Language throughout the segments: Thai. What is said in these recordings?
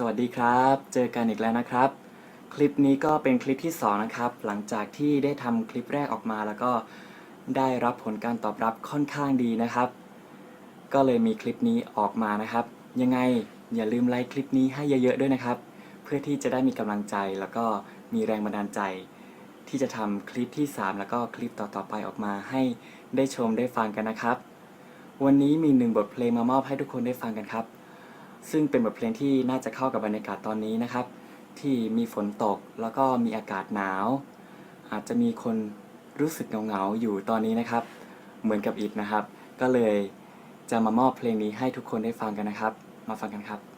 สวัสดีครับ เจอกันอีกแล้วนะครับ คลิปนี้ก็เป็นคลิปที่สองนะครับ หลังจากที่ได้ทำคลิปแรกออกมาแล้วก็ได้รับผลการตอบรับค่อนข้างดีนะครับ ก็เลยมีคลิปนี้ออกมานะครับ ยังไงอย่าลืมไลค์คลิปนี้ให้เยอะๆด้วยนะครับ เพื่อที่จะได้มีกำลังใจแล้วก็มีแรงบันดาลใจ ที่จะทำคลิปที่ 3 แล้วก็คลิปต่อๆไปออกมาให้ได้ชมได้ฟังกันนะครับ วันนี้มีหนึ่งบทเพลงมามอบให้ทุกคนได้ฟังกันครับ ซึ่งเป็นบทเพลงที่น่าจะเข้ากับบรรยากาศตอนนี้นะครับ ที่มีฝนตกแล้วก็มีอากาศหนาว อาจจะมีคนรู้สึกเหงาๆอยู่ตอนนี้นะครับ เหมือนกับอิดนะครับ ก็เลยจะมามอบเพลงนี้ให้ทุกคนได้ฟังกันนะครับ มาฟังกันครับ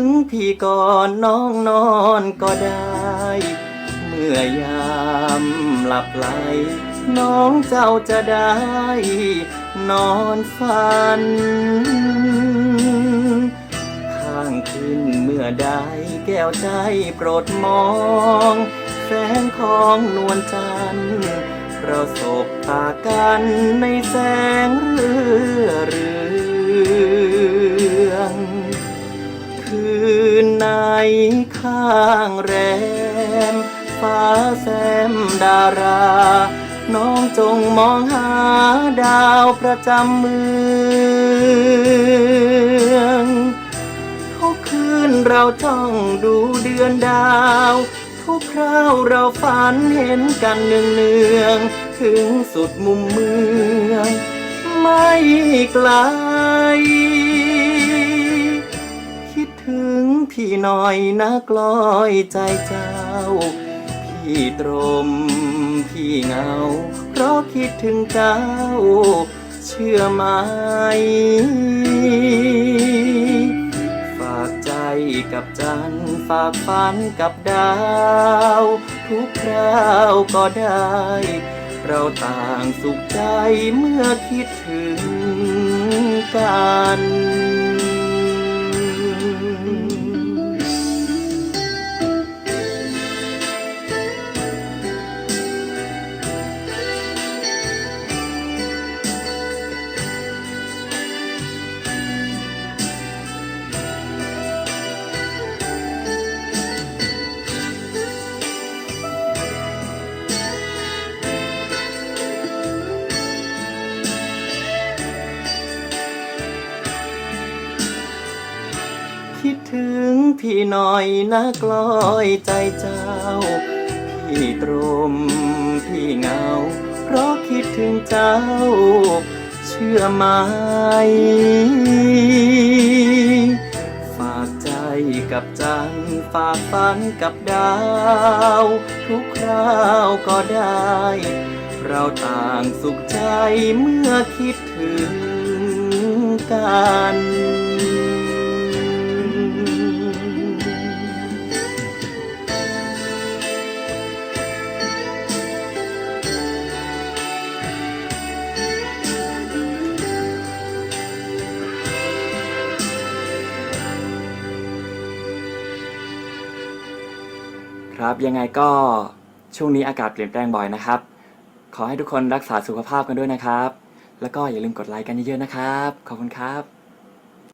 งพี่ก่อนน้องนอนก็ได้ เมื่อยามหลับไหล น้องเจ้าจะได้ นอนฝัน ข้างขึ้นเมื่อใดแก้วใจโปรดมอง แสงของนวลจันทร์เราสบตากันในแสงเรือเรือางแรม ฟ้าแซมดารา น้องจงมองหาดาวประจำเมืองทุกคืนเราจ้องดูเดือนดาวทุกคราวเราฝันเห็นกันเนืองเนืองถึงสุดมุมเมือง ไม่ไกล งพี่หน่อยนะกลอยใจเจ้า พี่ตรม พี่เงา เพราะคิดถึงเจ้า เชื่อไหม ฝากใจกับจันทร์ฝากฝันกับดาว ทุกคราวก็ได้ เราต่างสุขใจเมื่อคิดถึงกัน คิดถึงพี่หน่อยนะกลอยใจเจ้า พี่ตรมพี่เงา เพราะคิดถึงเจ้า เชื่อไหมฝากใจกับจันฝากฝันกับดาว ทุกคราวก็ได้ เราต่างสุขใจเมื่อคิดถึงกัน ครับ ยังไงก็ช่วงนี้อากาศเปลี่ยนแปลงบ่อยนะครับ ขอให้ทุกคนรักษาสุขภาพกันด้วยนะครับ แล้วก็อย่าลืมกดไลค์กันเยอะๆนะครับ ขอบคุณครับ